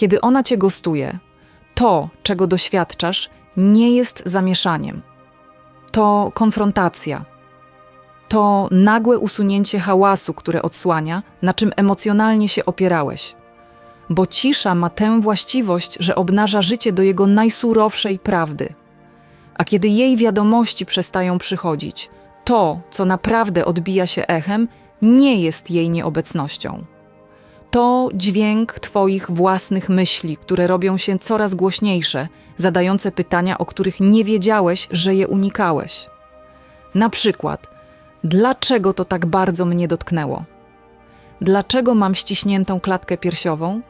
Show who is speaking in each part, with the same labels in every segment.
Speaker 1: Kiedy ona cię gostuje, to, czego doświadczasz, nie jest zamieszaniem. To konfrontacja. To nagłe usunięcie hałasu, które odsłania, na czym emocjonalnie się opierałeś. Bo cisza ma tę właściwość, że obnaża życie do jego najsurowszej prawdy. A kiedy jej wiadomości przestają przychodzić, to, co naprawdę odbija się echem, nie jest jej nieobecnością. To dźwięk Twoich własnych myśli, które robią się coraz głośniejsze, zadające pytania, o których nie wiedziałeś, że je unikałeś. Na przykład, dlaczego to tak bardzo mnie dotknęło? Dlaczego mam ściśniętą klatkę piersiową?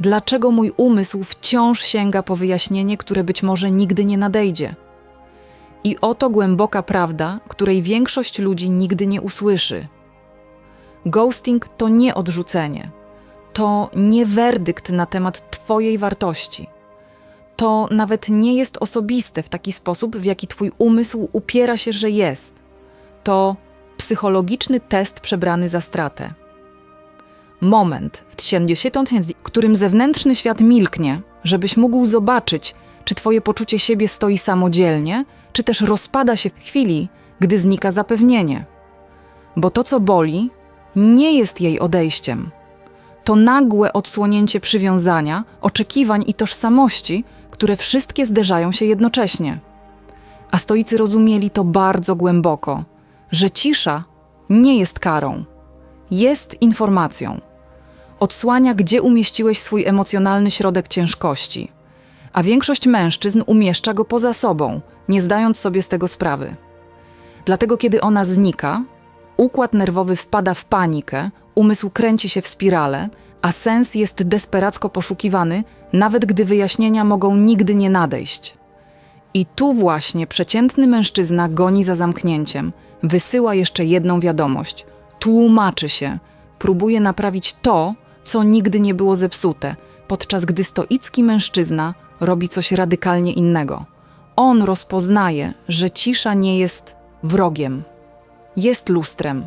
Speaker 1: Dlaczego mój umysł wciąż sięga po wyjaśnienie, które być może nigdy nie nadejdzie? I oto głęboka prawda, której większość ludzi nigdy nie usłyszy. Ghosting to nie odrzucenie. To nie werdykt na temat Twojej wartości. To nawet nie jest osobiste w taki sposób, w jaki Twój umysł upiera się, że jest. To psychologiczny test przebrany za stratę. Moment w 70, w którym zewnętrzny świat milknie, żebyś mógł zobaczyć, czy Twoje poczucie siebie stoi samodzielnie, czy też rozpada się w chwili, gdy znika zapewnienie. Bo to, co boli, nie jest jej odejściem. To nagłe odsłonięcie przywiązania, oczekiwań i tożsamości, które wszystkie zderzają się jednocześnie. A stoicy rozumieli to bardzo głęboko, że cisza nie jest karą, jest informacją. Odsłania, gdzie umieściłeś swój emocjonalny środek ciężkości, a większość mężczyzn umieszcza go poza sobą, nie zdając sobie z tego sprawy. Dlatego, kiedy ona znika, układ nerwowy wpada w panikę, umysł kręci się w spirale, a sens jest desperacko poszukiwany, nawet gdy wyjaśnienia mogą nigdy nie nadejść. I tu właśnie przeciętny mężczyzna goni za zamknięciem, wysyła jeszcze jedną wiadomość, tłumaczy się, próbuje naprawić to, co nigdy nie było zepsute, podczas gdy stoicki mężczyzna robi coś radykalnie innego. On rozpoznaje, że cisza nie jest wrogiem, jest lustrem.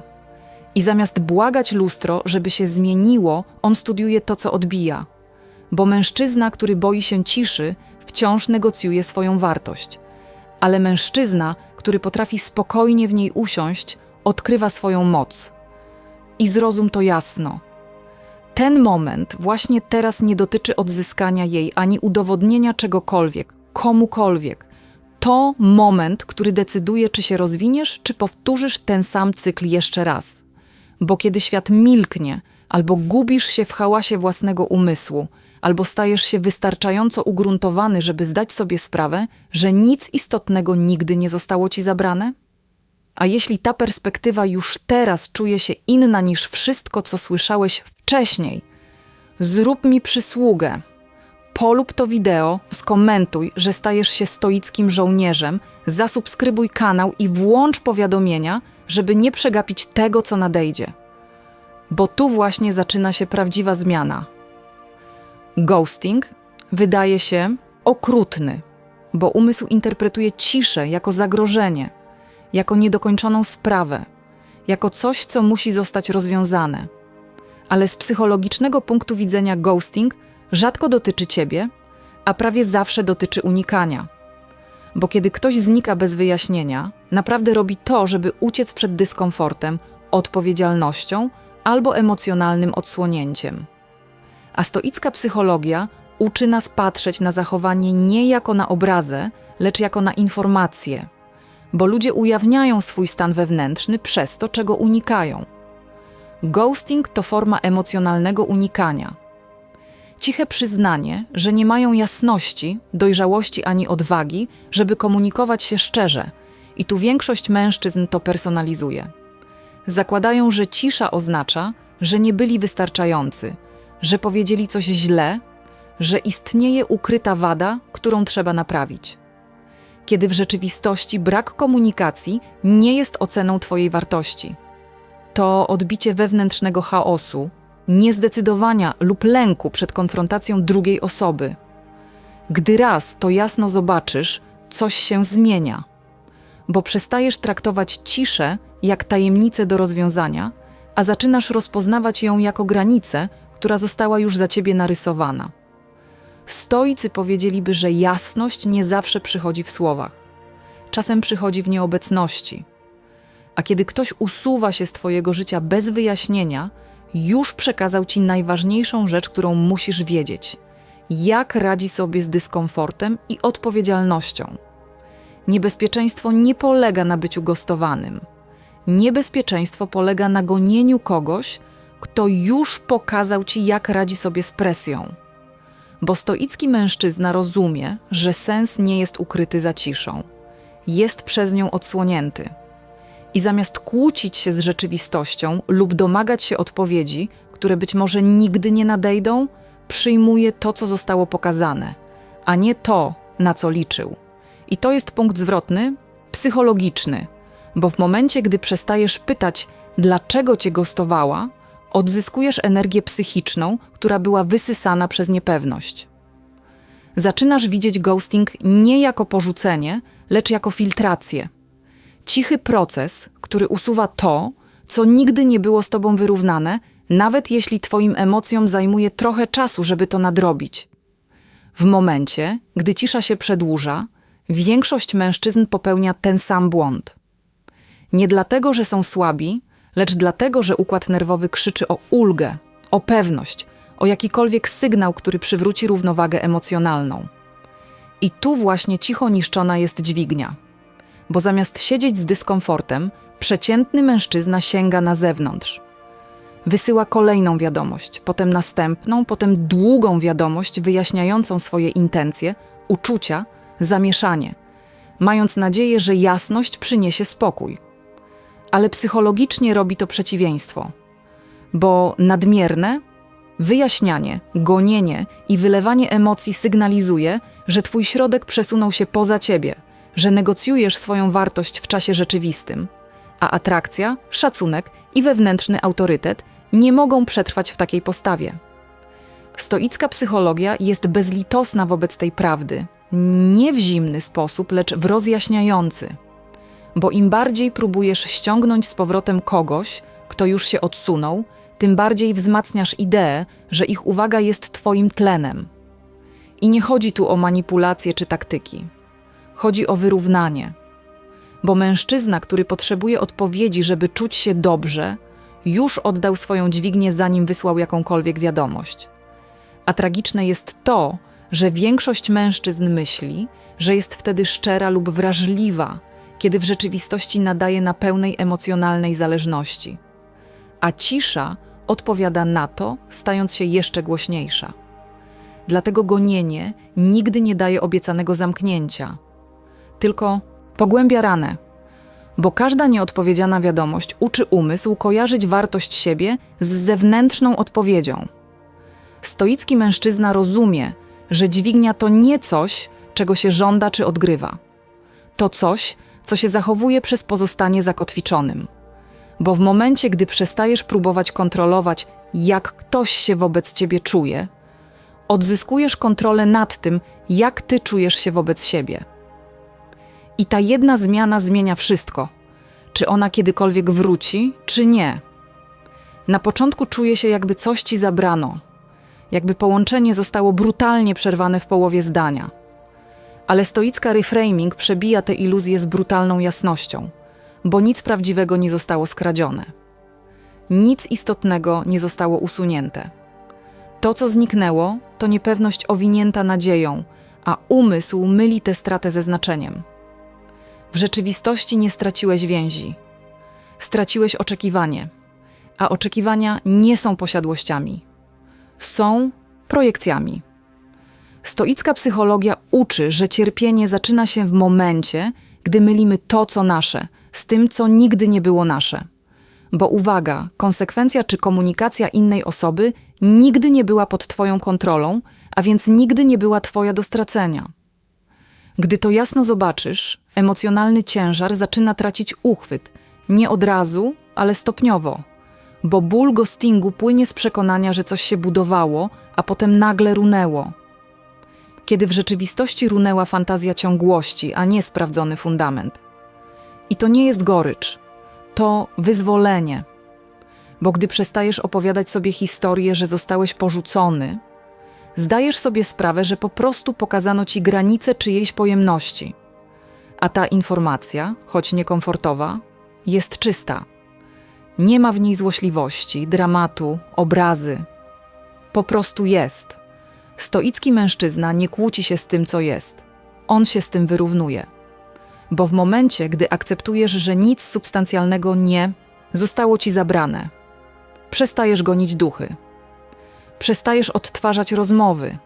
Speaker 1: I zamiast błagać lustro, żeby się zmieniło, on studiuje to, co odbija. Bo mężczyzna, który boi się ciszy, wciąż negocjuje swoją wartość. Ale mężczyzna, który potrafi spokojnie w niej usiąść, odkrywa swoją moc. I zrozum to jasno. Ten moment właśnie teraz nie dotyczy odzyskania jej ani udowodnienia czegokolwiek, komukolwiek. To moment, który decyduje, czy się rozwiniesz, czy powtórzysz ten sam cykl jeszcze raz. Bo kiedy świat milknie, albo gubisz się w hałasie własnego umysłu, albo stajesz się wystarczająco ugruntowany, żeby zdać sobie sprawę, że nic istotnego nigdy nie zostało ci zabrane? A jeśli ta perspektywa już teraz czuje się inna niż wszystko, co słyszałeś wcześniej, zrób mi przysługę. Polub to wideo, skomentuj, że stajesz się stoickim żołnierzem, zasubskrybuj kanał i włącz powiadomienia, żeby nie przegapić tego, co nadejdzie. Bo tu właśnie zaczyna się prawdziwa zmiana. Ghosting wydaje się okrutny, bo umysł interpretuje ciszę jako zagrożenie, jako niedokończoną sprawę, jako coś, co musi zostać rozwiązane. Ale z psychologicznego punktu widzenia ghosting rzadko dotyczy ciebie, a prawie zawsze dotyczy unikania. Bo kiedy ktoś znika bez wyjaśnienia, naprawdę robi to, żeby uciec przed dyskomfortem, odpowiedzialnością albo emocjonalnym odsłonięciem. A stoicka psychologia uczy nas patrzeć na zachowanie nie jako na obrazę, lecz jako na informację, bo ludzie ujawniają swój stan wewnętrzny przez to, czego unikają. Ghosting to forma emocjonalnego unikania. Ciche przyznanie, że nie mają jasności, dojrzałości ani odwagi, żeby komunikować się szczerze, i tu większość mężczyzn to personalizuje. Zakładają, że cisza oznacza, że nie byli wystarczający, że powiedzieli coś źle, że istnieje ukryta wada, którą trzeba naprawić. Kiedy w rzeczywistości brak komunikacji nie jest oceną Twojej wartości. To odbicie wewnętrznego chaosu, niezdecydowania lub lęku przed konfrontacją drugiej osoby. Gdy raz to jasno zobaczysz, coś się zmienia, bo przestajesz traktować ciszę jak tajemnicę do rozwiązania, a zaczynasz rozpoznawać ją jako granicę, która została już za ciebie narysowana. Stoicy powiedzieliby, że jasność nie zawsze przychodzi w słowach. Czasem przychodzi w nieobecności. A kiedy ktoś usuwa się z Twojego życia bez wyjaśnienia, już przekazał Ci najważniejszą rzecz, którą musisz wiedzieć: jak radzi sobie z dyskomfortem i odpowiedzialnością. Niebezpieczeństwo nie polega na byciu gostowanym. Niebezpieczeństwo polega na gonieniu kogoś, kto już pokazał Ci, jak radzi sobie z presją. Bo stoicki mężczyzna rozumie, że sens nie jest ukryty za ciszą, jest przez nią odsłonięty. I zamiast kłócić się z rzeczywistością lub domagać się odpowiedzi, które być może nigdy nie nadejdą, przyjmuje to, co zostało pokazane, a nie to, na co liczył. I to jest punkt zwrotny, psychologiczny, bo w momencie, gdy przestajesz pytać, dlaczego cię gostowała, odzyskujesz energię psychiczną, która była wysysana przez niepewność. Zaczynasz widzieć ghosting nie jako porzucenie, lecz jako filtrację. Cichy proces, który usuwa to, co nigdy nie było z tobą wyrównane, nawet jeśli twoim emocjom zajmuje trochę czasu, żeby to nadrobić. W momencie, gdy cisza się przedłuża, większość mężczyzn popełnia ten sam błąd. Nie dlatego, że są słabi, lecz dlatego, że układ nerwowy krzyczy o ulgę, o pewność, o jakikolwiek sygnał, który przywróci równowagę emocjonalną. I tu właśnie cicho niszczona jest dźwignia. Bo zamiast siedzieć z dyskomfortem, przeciętny mężczyzna sięga na zewnątrz. Wysyła kolejną wiadomość, potem następną, potem długą wiadomość wyjaśniającą swoje intencje, uczucia, zamieszanie, mając nadzieję, że jasność przyniesie spokój. Ale psychologicznie robi to przeciwieństwo, bo nadmierne wyjaśnianie, gonienie i wylewanie emocji sygnalizuje, że twój środek przesunął się poza ciebie, że negocjujesz swoją wartość w czasie rzeczywistym, a atrakcja, szacunek i wewnętrzny autorytet nie mogą przetrwać w takiej postawie. Stoicka psychologia jest bezlitosna wobec tej prawdy, nie w zimny sposób, lecz w rozjaśniający. Bo im bardziej próbujesz ściągnąć z powrotem kogoś, kto już się odsunął, tym bardziej wzmacniasz ideę, że ich uwaga jest Twoim tlenem. I nie chodzi tu o manipulacje czy taktyki. Chodzi o wyrównanie. Bo mężczyzna, który potrzebuje odpowiedzi, żeby czuć się dobrze, już oddał swoją dźwignię, zanim wysłał jakąkolwiek wiadomość. A tragiczne jest to, że większość mężczyzn myśli, że jest wtedy szczera lub wrażliwa, kiedy w rzeczywistości nadaje na pełnej emocjonalnej zależności. A cisza odpowiada na to, stając się jeszcze głośniejsza. Dlatego gonienie nigdy nie daje obiecanego zamknięcia, tylko pogłębia ranę, bo każda nieodpowiedziana wiadomość uczy umysł kojarzyć wartość siebie z zewnętrzną odpowiedzią. Stoicki mężczyzna rozumie, że dźwignia to nie coś, czego się żąda czy odgrywa. To coś, co się zachowuje przez pozostanie zakotwiczonym. Bo w momencie, gdy przestajesz próbować kontrolować, jak ktoś się wobec ciebie czuje, odzyskujesz kontrolę nad tym, jak ty czujesz się wobec siebie. I ta jedna zmiana zmienia wszystko. Czy ona kiedykolwiek wróci, czy nie. Na początku czuje się, jakby coś ci zabrano, jakby połączenie zostało brutalnie przerwane w połowie zdania. Ale stoicka reframing przebija tę iluzję z brutalną jasnością, bo nic prawdziwego nie zostało skradzione. Nic istotnego nie zostało usunięte. To, co zniknęło, to niepewność owinięta nadzieją, a umysł myli tę stratę ze znaczeniem. W rzeczywistości nie straciłeś więzi. Straciłeś oczekiwanie, a oczekiwania nie są posiadłościami. Są projekcjami. Stoicka psychologia uczy, że cierpienie zaczyna się w momencie, gdy mylimy to, co nasze, z tym, co nigdy nie było nasze. Bo uwaga, konsekwencja czy komunikacja innej osoby nigdy nie była pod Twoją kontrolą, a więc nigdy nie była Twoja do stracenia. Gdy to jasno zobaczysz, emocjonalny ciężar zaczyna tracić uchwyt, nie od razu, ale stopniowo. Bo ból ghostingu płynie z przekonania, że coś się budowało, a potem nagle runęło. Kiedy w rzeczywistości runęła fantazja ciągłości, a nie sprawdzony fundament. I to nie jest gorycz, to wyzwolenie. Bo gdy przestajesz opowiadać sobie historię, że zostałeś porzucony, zdajesz sobie sprawę, że po prostu pokazano ci granice czyjejś pojemności. A ta informacja, choć niekomfortowa, jest czysta. Nie ma w niej złośliwości, dramatu, obrazy. Po prostu jest. Stoicki mężczyzna nie kłóci się z tym, co jest. On się z tym wyrównuje. Bo w momencie, gdy akceptujesz, że nic substancjalnego nie zostało ci zabrane, przestajesz gonić duchy. Przestajesz odtwarzać rozmowy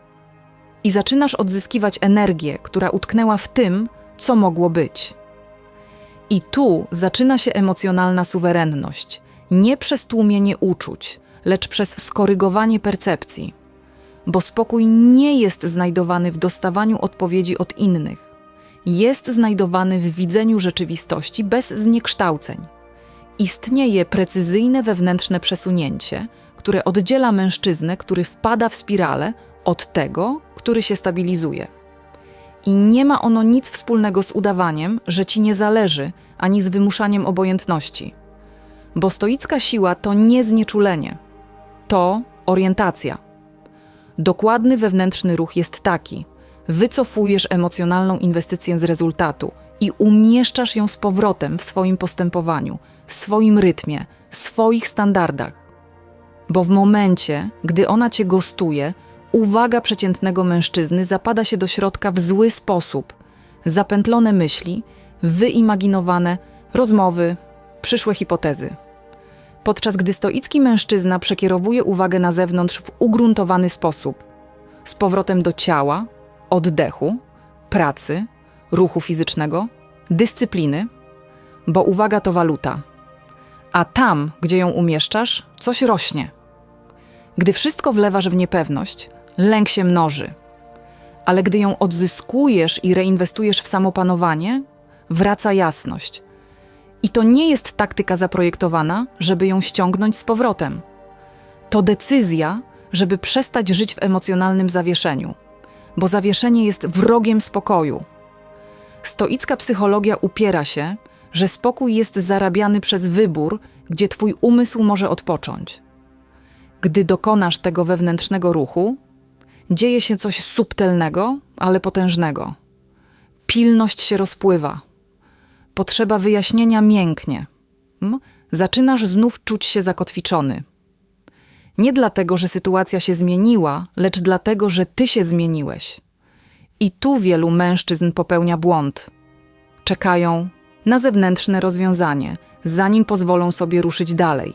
Speaker 1: i zaczynasz odzyskiwać energię, która utknęła w tym, co mogło być. I tu zaczyna się emocjonalna suwerenność, nie przez tłumienie uczuć, lecz przez skorygowanie percepcji. Bo spokój nie jest znajdowany w dostawaniu odpowiedzi od innych. Jest znajdowany w widzeniu rzeczywistości bez zniekształceń. Istnieje precyzyjne wewnętrzne przesunięcie, które oddziela mężczyznę, który wpada w spiralę, od tego, który się stabilizuje. I nie ma ono nic wspólnego z udawaniem, że ci nie zależy, ani z wymuszaniem obojętności. Bo stoicka siła to nie znieczulenie, to orientacja. Dokładny wewnętrzny ruch jest taki: wycofujesz emocjonalną inwestycję z rezultatu i umieszczasz ją z powrotem w swoim postępowaniu, swoim rytmie, swoich standardach. Bo w momencie, gdy ona cię gostuje, uwaga przeciętnego mężczyzny zapada się do środka w zły sposób. Zapętlone myśli, wyimaginowane rozmowy, przyszłe hipotezy. Podczas gdy stoicki mężczyzna przekierowuje uwagę na zewnątrz w ugruntowany sposób, z powrotem do ciała, oddechu, pracy, ruchu fizycznego, dyscypliny, bo uwaga to waluta. A tam, gdzie ją umieszczasz, coś rośnie. Gdy wszystko wlewasz w niepewność, lęk się mnoży. Ale gdy ją odzyskujesz i reinwestujesz w samopanowanie, wraca jasność. I to nie jest taktyka zaprojektowana, żeby ją ściągnąć z powrotem. To decyzja, żeby przestać żyć w emocjonalnym zawieszeniu, bo zawieszenie jest wrogiem spokoju. Stoicka psychologia upiera się, że spokój jest zarabiany przez wybór, gdzie twój umysł może odpocząć. Gdy dokonasz tego wewnętrznego ruchu, dzieje się coś subtelnego, ale potężnego. Pilność się rozpływa. Potrzeba wyjaśnienia mięknie. Zaczynasz znów czuć się zakotwiczony. Nie dlatego, że sytuacja się zmieniła, lecz dlatego, że ty się zmieniłeś. I tu wielu mężczyzn popełnia błąd. Czekają na zewnętrzne rozwiązanie, zanim pozwolą sobie ruszyć dalej.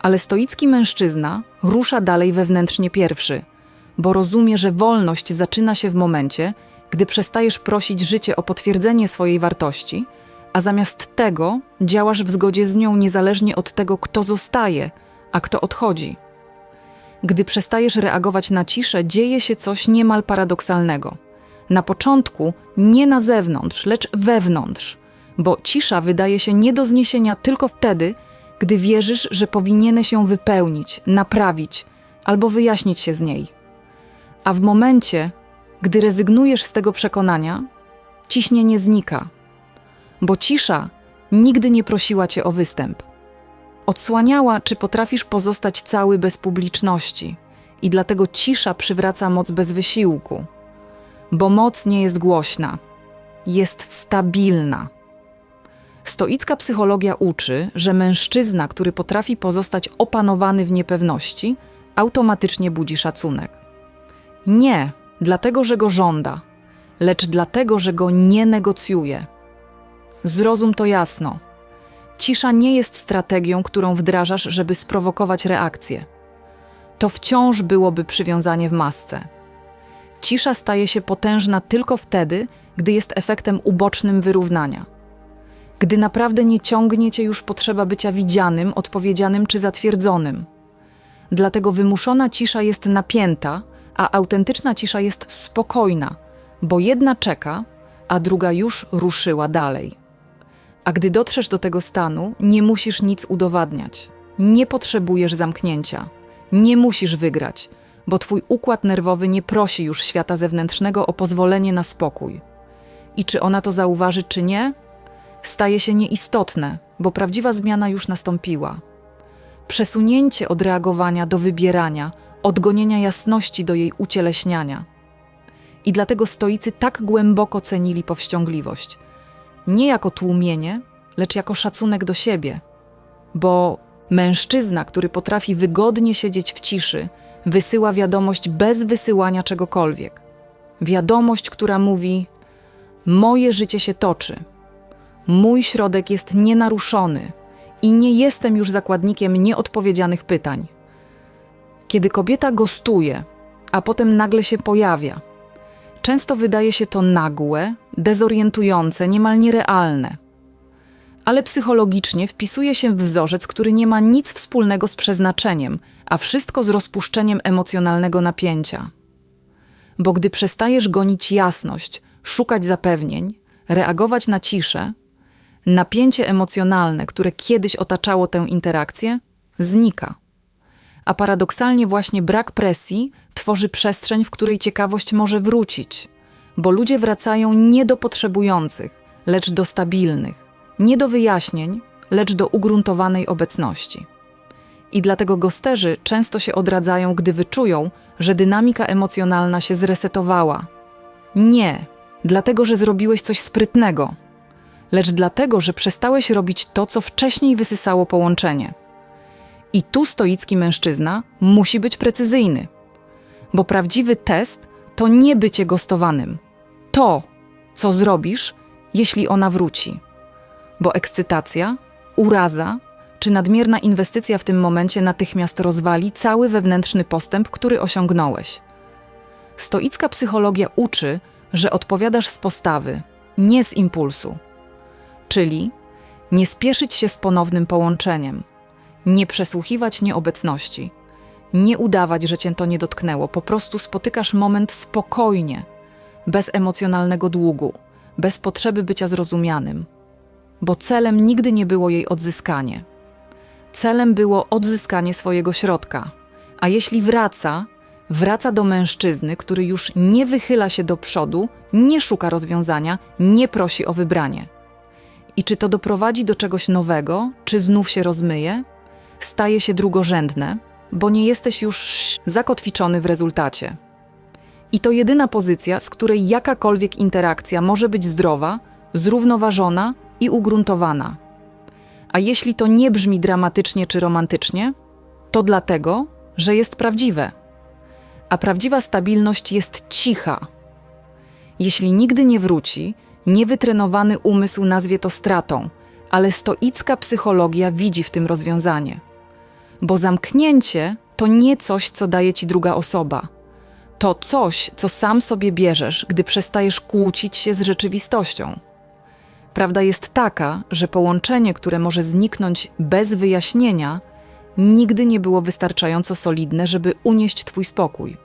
Speaker 1: Ale stoicki mężczyzna rusza dalej wewnętrznie pierwszy, bo rozumie, że wolność zaczyna się w momencie, gdy przestajesz prosić życie o potwierdzenie swojej wartości, a zamiast tego działasz w zgodzie z nią niezależnie od tego, kto zostaje, a kto odchodzi. Gdy przestajesz reagować na ciszę, dzieje się coś niemal paradoksalnego. Na początku nie na zewnątrz, lecz wewnątrz, bo cisza wydaje się nie do zniesienia tylko wtedy, gdy wierzysz, że powinieneś ją wypełnić, naprawić albo wyjaśnić się z niej. A w momencie, gdy rezygnujesz z tego przekonania, ciśnienie znika, bo cisza nigdy nie prosiła cię o występ. Odsłaniała, czy potrafisz pozostać cały bez publiczności, i dlatego cisza przywraca moc bez wysiłku. Bo moc nie jest głośna, jest stabilna. Stoicka psychologia uczy, że mężczyzna, który potrafi pozostać opanowany w niepewności, automatycznie budzi szacunek. Nie dlatego, że go żąda, lecz dlatego, że go nie negocjuje. Zrozum to jasno. Cisza nie jest strategią, którą wdrażasz, żeby sprowokować reakcję. To wciąż byłoby przywiązanie w masce. Cisza staje się potężna tylko wtedy, gdy jest efektem ubocznym wyrównania. Gdy naprawdę nie ciągnie cię już potrzeba bycia widzianym, odpowiedzianym czy zatwierdzonym. Dlatego wymuszona cisza jest napięta, a autentyczna cisza jest spokojna, bo jedna czeka, a druga już ruszyła dalej. A gdy dotrzesz do tego stanu, nie musisz nic udowadniać. Nie potrzebujesz zamknięcia. Nie musisz wygrać, bo twój układ nerwowy nie prosi już świata zewnętrznego o pozwolenie na spokój. I czy ona to zauważy, czy nie, staje się nieistotne, bo prawdziwa zmiana już nastąpiła. Przesunięcie od reagowania do wybierania, odgonienia jasności do jej ucieleśniania. I dlatego stoicy tak głęboko cenili powściągliwość. Nie jako tłumienie, lecz jako szacunek do siebie. Bo mężczyzna, który potrafi wygodnie siedzieć w ciszy, wysyła wiadomość bez wysyłania czegokolwiek. Wiadomość, która mówi: Moje życie się toczy. Mój środek jest nienaruszony i nie jestem już zakładnikiem nieodpowiedzianych pytań. Kiedy kobieta gostuje, a potem nagle się pojawia, często wydaje się to nagłe, dezorientujące, niemal nierealne. Ale psychologicznie wpisuje się w wzorzec, który nie ma nic wspólnego z przeznaczeniem, a wszystko z rozpuszczeniem emocjonalnego napięcia. Bo gdy przestajesz gonić jasność, szukać zapewnień, reagować na ciszę, napięcie emocjonalne, które kiedyś otaczało tę interakcję, znika. A paradoksalnie właśnie brak presji tworzy przestrzeń, w której ciekawość może wrócić, bo ludzie wracają nie do potrzebujących, lecz do stabilnych, nie do wyjaśnień, lecz do ugruntowanej obecności. I dlatego gosterzy często się odradzają, gdy wyczują, że dynamika emocjonalna się zresetowała. Nie, dlatego że zrobiłeś coś sprytnego, lecz dlatego, że przestałeś robić to, co wcześniej wysysało połączenie. I tu stoicki mężczyzna musi być precyzyjny, bo prawdziwy test to nie bycie gostowanym. To, co zrobisz, jeśli ona wróci. Bo ekscytacja, uraza czy nadmierna inwestycja w tym momencie natychmiast rozwali cały wewnętrzny postęp, który osiągnąłeś. Stoicka psychologia uczy, że odpowiadasz z postawy, nie z impulsu. Czyli nie spieszyć się z ponownym połączeniem, nie przesłuchiwać nieobecności, nie udawać, że cię to nie dotknęło, po prostu spotykasz moment spokojnie, bez emocjonalnego długu, bez potrzeby bycia zrozumianym, bo celem nigdy nie było jej odzyskanie. Celem było odzyskanie swojego środka, a jeśli wraca, wraca do mężczyzny, który już nie wychyla się do przodu, nie szuka rozwiązania, nie prosi o wybranie. I czy to doprowadzi do czegoś nowego, czy znów się rozmyje, staje się drugorzędne, bo nie jesteś już zakotwiczony w rezultacie. I to jedyna pozycja, z której jakakolwiek interakcja może być zdrowa, zrównoważona i ugruntowana. A jeśli to nie brzmi dramatycznie czy romantycznie, to dlatego, że jest prawdziwe. A prawdziwa stabilność jest cicha. Jeśli nigdy nie wróci, niewytrenowany umysł nazwie to stratą, ale stoicka psychologia widzi w tym rozwiązanie. Bo zamknięcie to nie coś, co daje ci druga osoba. To coś, co sam sobie bierzesz, gdy przestajesz kłócić się z rzeczywistością. Prawda jest taka, że połączenie, które może zniknąć bez wyjaśnienia, nigdy nie było wystarczająco solidne, żeby unieść twój spokój.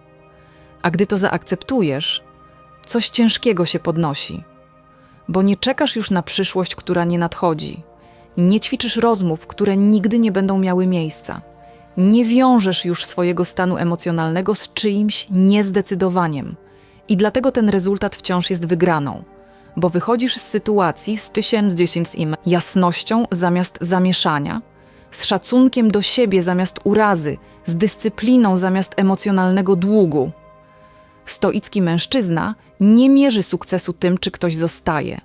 Speaker 1: A gdy to zaakceptujesz, coś ciężkiego się podnosi, bo nie czekasz już na przyszłość, która nie nadchodzi. Nie ćwiczysz rozmów, które nigdy nie będą miały miejsca. Nie wiążesz już swojego stanu emocjonalnego z czyimś niezdecydowaniem. I dlatego ten rezultat wciąż jest wygraną bo wychodzisz z sytuacji z tysiąc dziesięć im jasnością zamiast zamieszania, z szacunkiem do siebie zamiast urazy, z dyscypliną zamiast emocjonalnego długu. Stoicki mężczyzna nie mierzy sukcesu tym, czy ktoś zostaje.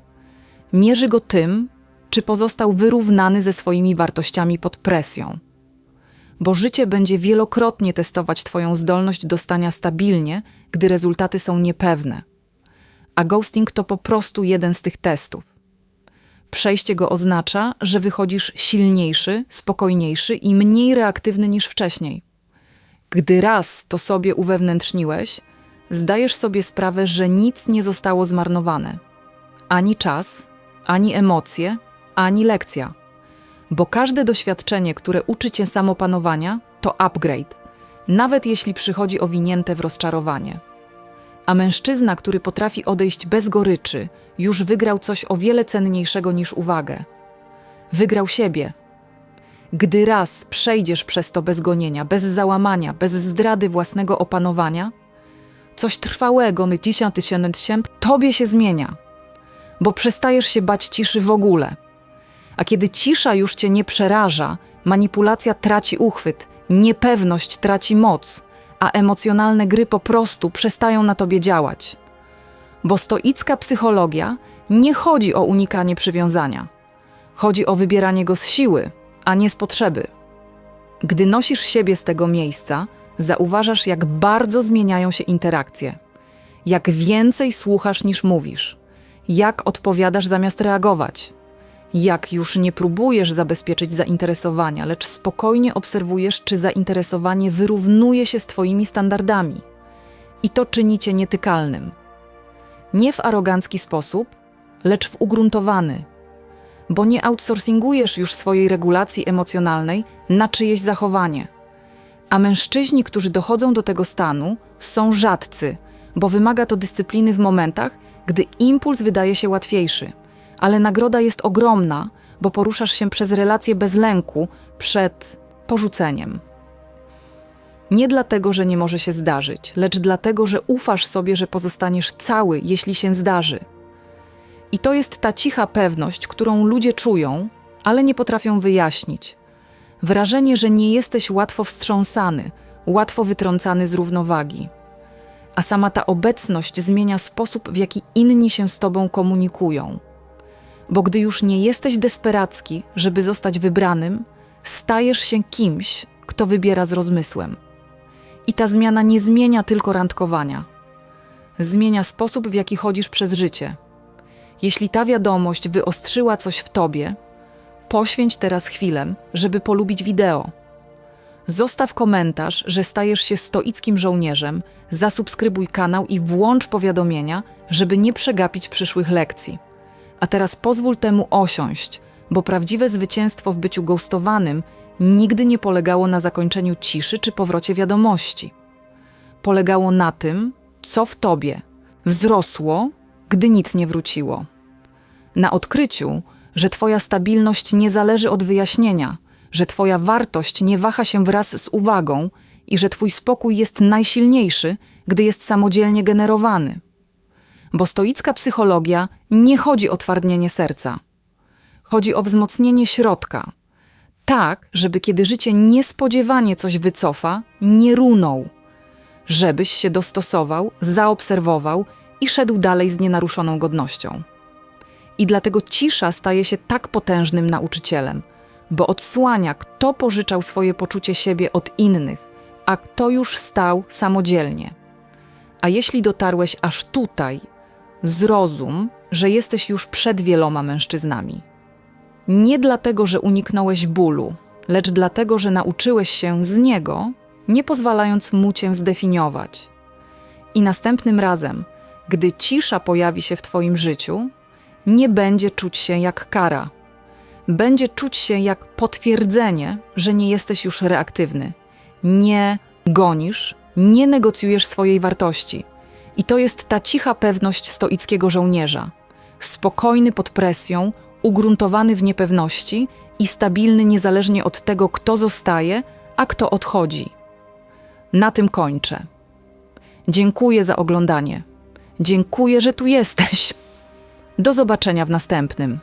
Speaker 1: Mierzy go tym, czy pozostał wyrównany ze swoimi wartościami pod presją. Bo życie będzie wielokrotnie testować Twoją zdolność do stania stabilnie, gdy rezultaty są niepewne a ghosting to po prostu jeden z tych testów. Przejście go oznacza, że wychodzisz silniejszy, spokojniejszy i mniej reaktywny niż wcześniej. Gdy raz to sobie uwewnętrzniłeś, zdajesz sobie sprawę, że nic nie zostało zmarnowane. Ani czas, ani emocje, ani lekcja. Bo każde doświadczenie, które uczy cię samopanowania, to upgrade, nawet jeśli przychodzi owinięte w rozczarowanie a mężczyzna, który potrafi odejść bez goryczy, już wygrał coś o wiele cenniejszego niż uwagę. Wygrał siebie. Gdy raz przejdziesz przez to bez gonienia, bez załamania, bez zdrady własnego opanowania, coś trwałego, nytisia tysiąc tobie się zmienia, bo przestajesz się bać ciszy w ogóle. A kiedy cisza już cię nie przeraża, manipulacja traci uchwyt, niepewność traci moc, a emocjonalne gry po prostu przestają na tobie działać. Bo stoicka psychologia nie chodzi o unikanie przywiązania. Chodzi o wybieranie go z siły, a nie z potrzeby. Gdy nosisz siebie z tego miejsca, zauważasz, jak bardzo zmieniają się interakcje. Jak więcej słuchasz niż mówisz. Jak odpowiadasz zamiast reagować. Jak już nie próbujesz zabezpieczyć zainteresowania, lecz spokojnie obserwujesz, czy zainteresowanie wyrównuje się z Twoimi standardami. I to czyni Cię nietykalnym. Nie w arogancki sposób, lecz w ugruntowany, bo nie outsourcingujesz już swojej regulacji emocjonalnej na czyjeś zachowanie. A mężczyźni, którzy dochodzą do tego stanu, są rzadcy, bo wymaga to dyscypliny w momentach, gdy impuls wydaje się łatwiejszy, ale nagroda jest ogromna, bo poruszasz się przez relacje bez lęku przed porzuceniem. Nie dlatego, że nie może się zdarzyć, lecz dlatego, że ufasz sobie, że pozostaniesz cały, jeśli się zdarzy. I to jest ta cicha pewność, którą ludzie czują, ale nie potrafią wyjaśnić. Wrażenie, że nie jesteś łatwo wstrząsany, łatwo wytrącany z równowagi. A sama ta obecność zmienia sposób, w jaki inni się z tobą komunikują. Bo gdy już nie jesteś desperacki, żeby zostać wybranym, stajesz się kimś, kto wybiera z rozmysłem. I ta zmiana nie zmienia tylko randkowania. Zmienia sposób, w jaki chodzisz przez życie. Jeśli ta wiadomość wyostrzyła coś w tobie, poświęć teraz chwilę, żeby polubić wideo. Zostaw komentarz, że stajesz się stoickim żołnierzem, zasubskrybuj kanał i włącz powiadomienia, żeby nie przegapić przyszłych lekcji. A teraz pozwól temu osiąść, bo prawdziwe zwycięstwo w byciu ghostowanym nigdy nie polegało na zakończeniu ciszy czy powrocie wiadomości. Polegało na tym, co w tobie wzrosło, gdy nic nie wróciło. Na odkryciu, że twoja stabilność nie zależy od wyjaśnienia, że twoja wartość nie waha się wraz z uwagą i że twój spokój jest najsilniejszy, gdy jest samodzielnie generowany. Bo stoicka psychologia nie chodzi o twardnienie serca. Chodzi o wzmocnienie środka, tak, żeby kiedy życie niespodziewanie coś wycofa, nie runął. Żebyś się dostosował, zaobserwował i szedł dalej z nienaruszoną godnością. I dlatego cisza staje się tak potężnym nauczycielem, bo odsłania, kto pożyczał swoje poczucie siebie od innych, a kto już stał samodzielnie. A jeśli dotarłeś aż tutaj, zrozum, że jesteś już przed wieloma mężczyznami. Nie dlatego, że uniknąłeś bólu, lecz dlatego, że nauczyłeś się z niego, nie pozwalając mu cię zdefiniować. I następnym razem, gdy cisza pojawi się w Twoim życiu, nie będzie czuć się jak kara. Będzie czuć się jak potwierdzenie, że nie jesteś już reaktywny. Nie gonisz, nie negocjujesz swojej wartości. I to jest ta cicha pewność stoickiego żołnierza. Spokojny pod presją, ugruntowany w niepewności i stabilny niezależnie od tego, kto zostaje, a kto odchodzi. Na tym kończę. Dziękuję za oglądanie. Dziękuję, że tu jesteś. Do zobaczenia w następnym.